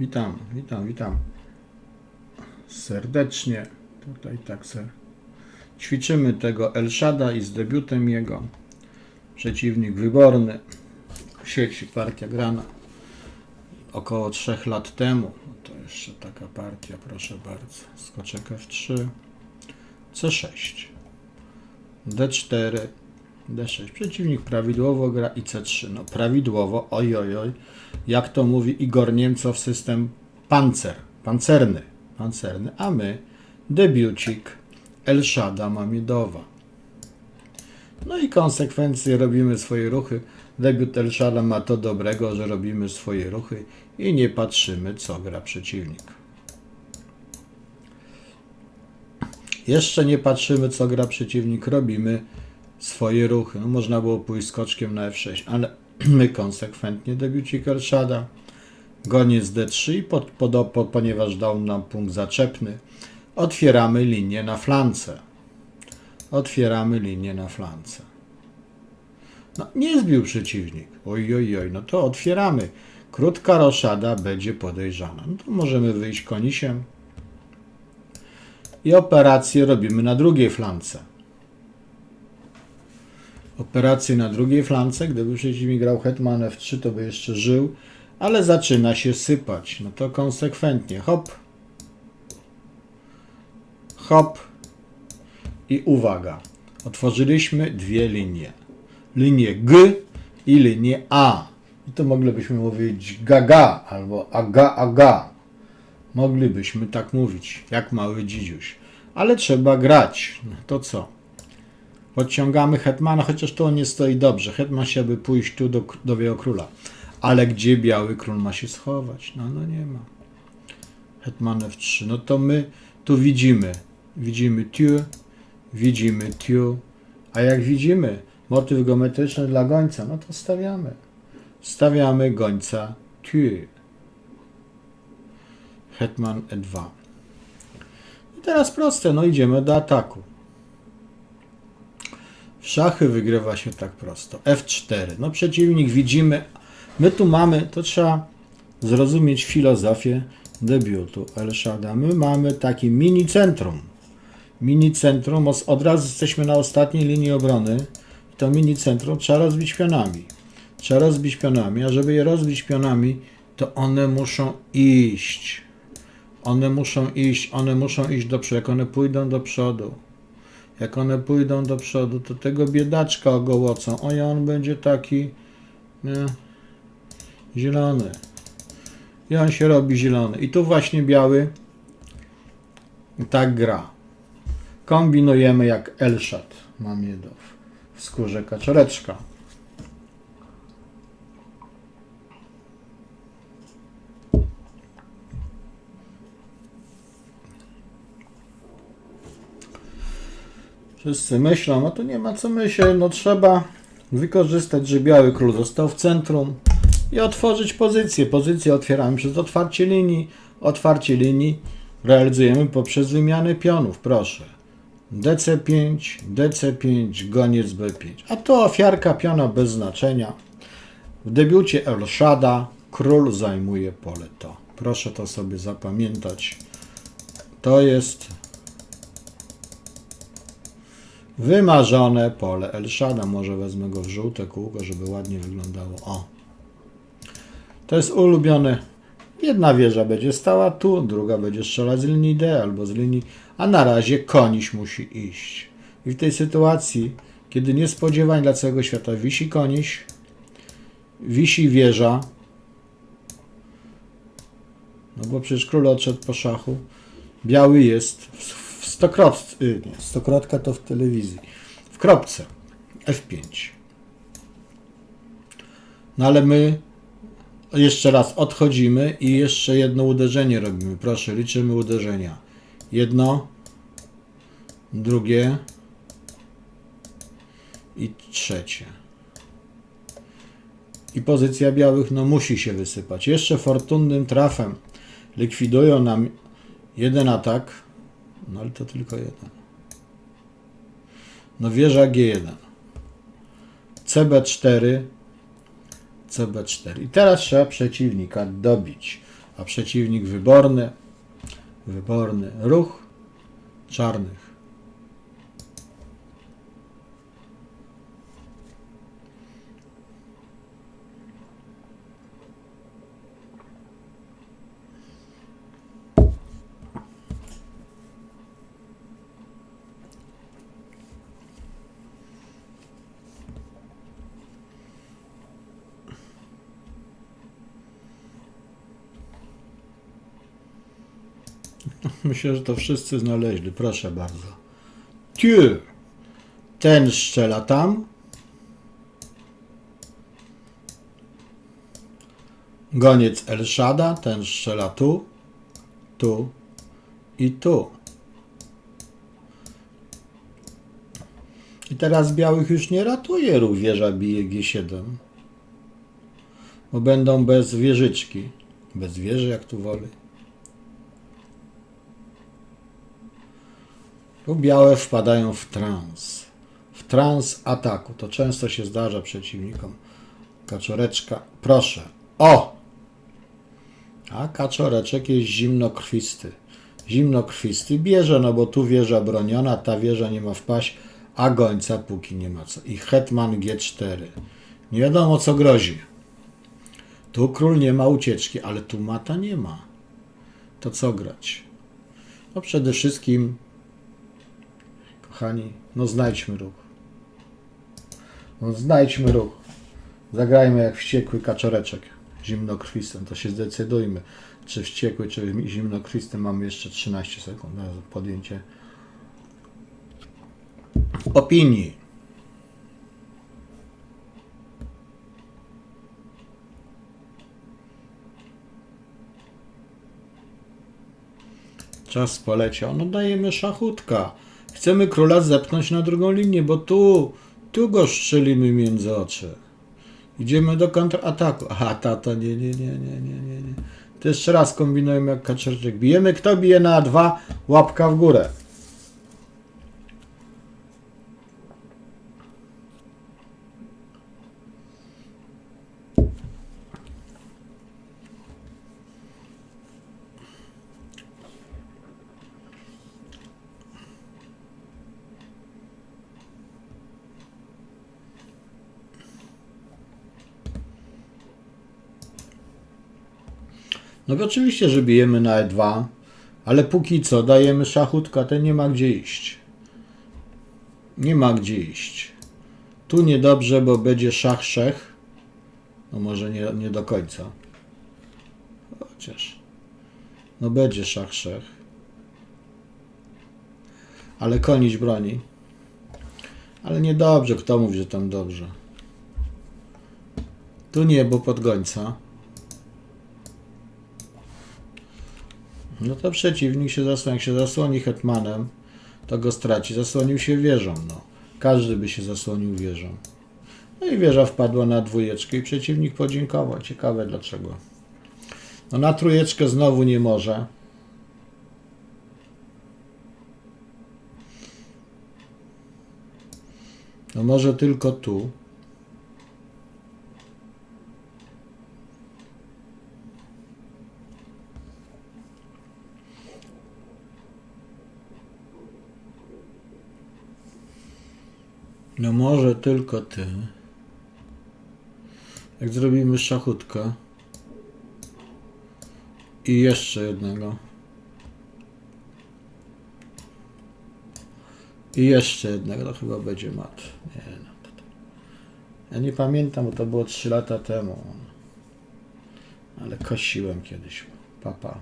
Witam, witam, witam. Serdecznie. Tutaj tak se ćwiczymy tego Elszada i z debiutem jego. Przeciwnik wyborny. Sieci partia grana około 3 lat temu. To jeszcze taka partia, proszę bardzo. Skoczek F3, C6, D4, D6. Przeciwnik prawidłowo gra i C3. No prawidłowo, oj, oj, oj. Jak to mówi Igor Niemcow, system pancer, pancerny, pancerny. A my, debiucik Elszada Mamidowa. No i konsekwencje robimy swoje ruchy. Debiut Elszada ma to dobrego, że robimy swoje ruchy i nie patrzymy, co gra przeciwnik. Jeszcze nie patrzymy, co gra przeciwnik, robimy swoje ruchy. No, można było pójść skoczkiem na F6, ale my konsekwentnie debiucik Elszada. Goniec D3 i pod, pod, pod, ponieważ dał nam punkt zaczepny, otwieramy linię na flance. Otwieramy linię na flance. No, nie zbił przeciwnik. Oj, oj, oj, no to otwieramy. Krótka roszada będzie podejrzana. No to możemy wyjść konisiem. I operację robimy na drugiej flance. Operację na drugiej flance, gdyby przeciwnik grał hetman f3, to by jeszcze żył, ale zaczyna się sypać. No to konsekwentnie. Hop. Hop. I uwaga. Otworzyliśmy dwie linie. Linię G i linię A. I to moglibyśmy mówić gaga albo aga aga. Moglibyśmy tak mówić, jak mały dzidziuś. Ale trzeba grać. No to co? Podciągamy hetmana, chociaż to on nie stoi dobrze. Hetman chciałby pójść tu do, do białego króla. Ale gdzie biały król ma się schować? No, no nie ma. Hetman F3. No to my tu widzimy. Widzimy tiu, widzimy tiu. A jak widzimy motyw geometryczny dla gońca, no to stawiamy. Stawiamy gońca tiu. Hetman E2. I teraz proste, no idziemy do ataku. Szachy wygrywa się tak prosto. F4. No przeciwnik widzimy. My tu mamy, to trzeba zrozumieć filozofię debiutu Elszada. My mamy taki mini centrum. Mini centrum, od razu jesteśmy na ostatniej linii obrony. To mini centrum trzeba rozbić pionami. Trzeba rozbić pionami, a żeby je rozbić pionami, to one muszą iść. One muszą iść, one muszą iść do przodu. Jak one pójdą do przodu, jak one pójdą do przodu, to tego biedaczka ogołocą. Oj, on będzie taki nie, zielony. I on się robi zielony. I tu właśnie biały tak gra. Kombinujemy jak Elszat Mamiedow w skórze kaczoreczka. Wszyscy myślą, no to nie ma co myśleć, no trzeba wykorzystać, że biały król został w centrum i otworzyć pozycję. Pozycję otwieramy przez otwarcie linii. Otwarcie linii realizujemy poprzez wymianę pionów, proszę. DC5, DC5, goniec B5. A to ofiarka piona bez znaczenia. W debiucie Elszada król zajmuje pole to. Proszę to sobie zapamiętać. To jest wymarzone pole Elszada. Może wezmę go w żółte kółko, żeby ładnie wyglądało. O. To jest ulubione. Jedna wieża będzie stała tu, druga będzie strzelać z linii D albo z linii, a na razie koniś musi iść. I w tej sytuacji, kiedy niespodziewanie dla całego świata wisi koniś, wisi wieża, no bo przecież król odszedł po szachu, biały jest w, w stokrotce, y, nie, stokrotka to w telewizji, w kropce, F5. No ale my jeszcze raz odchodzimy i jeszcze jedno uderzenie robimy. Proszę, liczymy uderzenia. Jedno, drugie i trzecie. I pozycja białych no musi się wysypać. Jeszcze fortunnym trafem likwidują nam jeden atak, no ale to tylko jeden. No wieża G1. CB4 CB4. I teraz trzeba przeciwnika dobić. a przeciwnik wyborny, wyborny ruch czarnych. Myślę, że to wszyscy znaleźli. Proszę bardzo. Tiu. Ten strzela tam. Goniec Elszada. Ten strzela tu, tu i tu. I teraz białych już nie ratuje ruch wieża bije G7. Bo będą bez wieżyczki. Bez wieży, jak tu woli. Białe wpadają w trans. W trans ataku. To często się zdarza przeciwnikom. Kaczoreczka. Proszę. O! A kaczoreczek jest zimnokrwisty. Zimnokrwisty bierze, no bo tu wieża broniona, ta wieża nie ma wpaść, a gońca póki nie ma co. I hetman G4. Nie wiadomo co grozi. Tu król nie ma ucieczki, ale tu mata nie ma. To co grać? No przede wszystkim Kochani, no znajdźmy ruch. No znajdźmy ruch. Zagrajmy jak wściekły kaczoreczek zimnokrwistym. To się zdecydujmy, czy wściekły, czy zimnokrwisty. Mamy jeszcze 13 sekund na podjęcie opinii. Czas poleciał. No dajemy szachutka. Chcemy króla zepchnąć na drugą linię, bo tu, tu go strzelimy między oczy. Idziemy do kontrataku. Aha, tata, nie, nie, nie, nie, nie, nie, nie. To jeszcze raz kombinujemy jak kaczerczyk. Bijemy, kto bije na A2? Łapka w górę. No bo oczywiście, że bijemy na E2, ale póki co dajemy szachutka, ten nie ma gdzie iść. Nie ma gdzie iść. Tu niedobrze, bo będzie szach szech. No może nie, nie do końca. Chociaż. No będzie szach szech. Ale konić broni. Ale niedobrze, kto mówi, że tam dobrze. Tu nie, bo pod No to przeciwnik się zasłoni, jak się zasłoni hetmanem, to go straci. Zasłonił się wieżą, no. Każdy by się zasłonił wieżą. No i wieża wpadła na dwójeczkę i przeciwnik podziękował. Ciekawe dlaczego. No na trójeczkę znowu nie może. No może tylko tu. No może tylko ty. Jak zrobimy szachutka. I jeszcze jednego. I jeszcze jednego, to chyba będzie mat. Nie, no. Ja nie pamiętam, bo to było 3 lata temu. Ale kosiłem kiedyś. Papa.